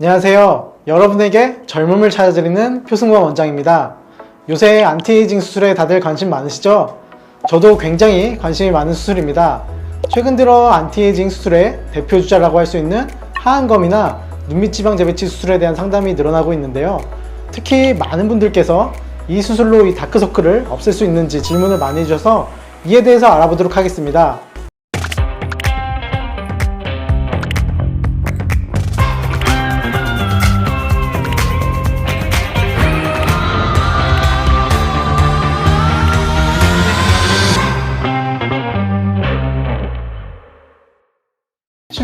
안녕하세요. 여러분에게 젊음을 찾아드리는 표승관 원장입니다. 요새 안티에이징 수술에 다들 관심 많으시죠? 저도 굉장히 관심이 많은 수술입니다. 최근 들어 안티에이징 수술의 대표 주자라고 할 수 있는 하안검이나 눈밑 지방 재배치 수술에 대한 상담이 늘어나고 있는데요. 특히 많은 분들께서 이 수술로 이 다크서클을 없앨 수 있는지 질문을 많이 해주셔서 이에 대해서 알아보도록 하겠습니다.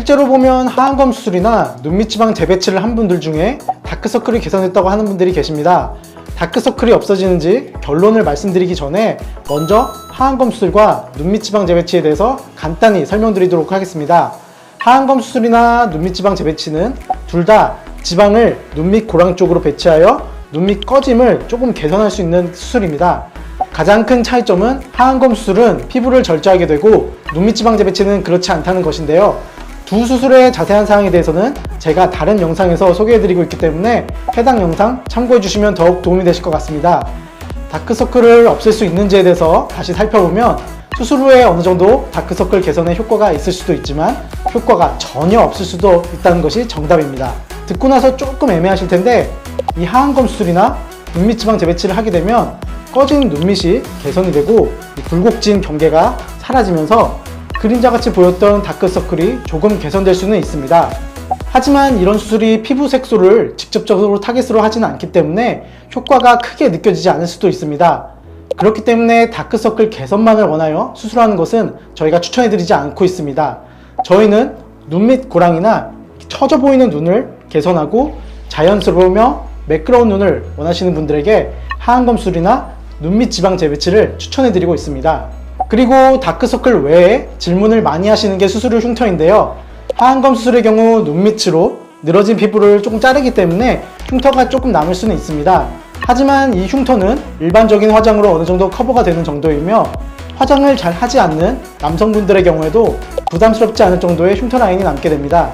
실제로 보면 하안검 수술이나 눈밑 지방 재배치를 한 분들 중에 다크서클이 개선됐다고 하는 분들이 계십니다. 다크서클이 없어지는지 결론을 말씀드리기 전에 먼저 하안검 수술과 눈밑 지방 재배치에 대해서 간단히 설명드리도록 하겠습니다. 하안검 수술이나 눈밑 지방 재배치는 둘 다 지방을 눈밑 고랑 쪽으로 배치하여 눈밑 꺼짐을 조금 개선할 수 있는 수술입니다. 가장 큰 차이점은 하안검 수술은 피부를 절제하게 되고 눈밑 지방 재배치는 그렇지 않다는 것인데요. 두 수술의 자세한 사항에 대해서는 제가 다른 영상에서 소개해드리고 있기 때문에 해당 영상 참고해 주시면 더욱 도움이 되실 것 같습니다. 다크서클을 없앨 수 있는지에 대해서 다시 살펴보면 수술 후에 어느 정도 다크서클 개선에 효과가 있을 수도 있지만 효과가 전혀 없을 수도 있다는 것이 정답입니다. 듣고 나서 조금 애매하실 텐데 이 하안검 수술이나 눈밑 지방 재배치를 하게 되면 꺼진 눈밑이 개선이 되고 이 굴곡진 경계가 사라지면서 그림자 같이 보였던 다크서클이 조금 개선될 수는 있습니다. 하지만 이런 수술이 피부 색소를 직접적으로 타겟으로 하지는 않기 때문에 효과가 크게 느껴지지 않을 수도 있습니다. 그렇기 때문에 다크서클 개선만을 원하여 수술하는 것은 저희가 추천해드리지 않고 있습니다. 저희는 눈 밑 고랑이나 처져 보이는 눈을 개선하고 자연스러우며 매끄러운 눈을 원하시는 분들에게 하안검술이나 눈 밑 지방 재배치를 추천해드리고 있습니다. 그리고 다크서클 외에 질문을 많이 하시는 게 수술 후 흉터인데요. 하안검 수술의 경우 눈 밑으로 늘어진 피부를 조금 자르기 때문에 흉터가 조금 남을 수는 있습니다. 하지만 이 흉터는 일반적인 화장으로 어느 정도 커버가 되는 정도이며 화장을 잘 하지 않는 남성분들의 경우에도 부담스럽지 않을 정도의 흉터 라인이 남게 됩니다.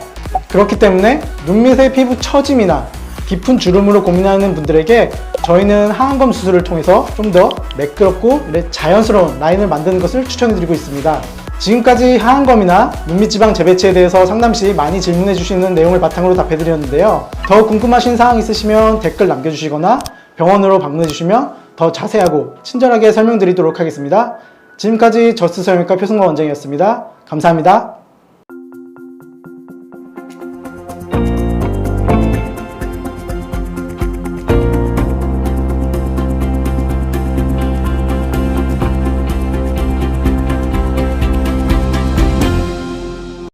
그렇기 때문에 눈 밑의 피부 처짐이나 깊은 주름으로 고민하는 분들에게 저희는 하안검 수술을 통해서 좀 더 매끄럽고 자연스러운 라인을 만드는 것을 추천해드리고 있습니다. 지금까지 하안검이나 눈밑 지방 재배치에 대해서 상담 시 많이 질문해 주시는 내용을 바탕으로 답해드렸는데요. 더 궁금하신 사항 있으시면 댓글 남겨주시거나 병원으로 방문해 주시면 더 자세하고 친절하게 설명드리도록 하겠습니다. 지금까지 저스 성형외과 표승관 원장이었습니다. 감사합니다.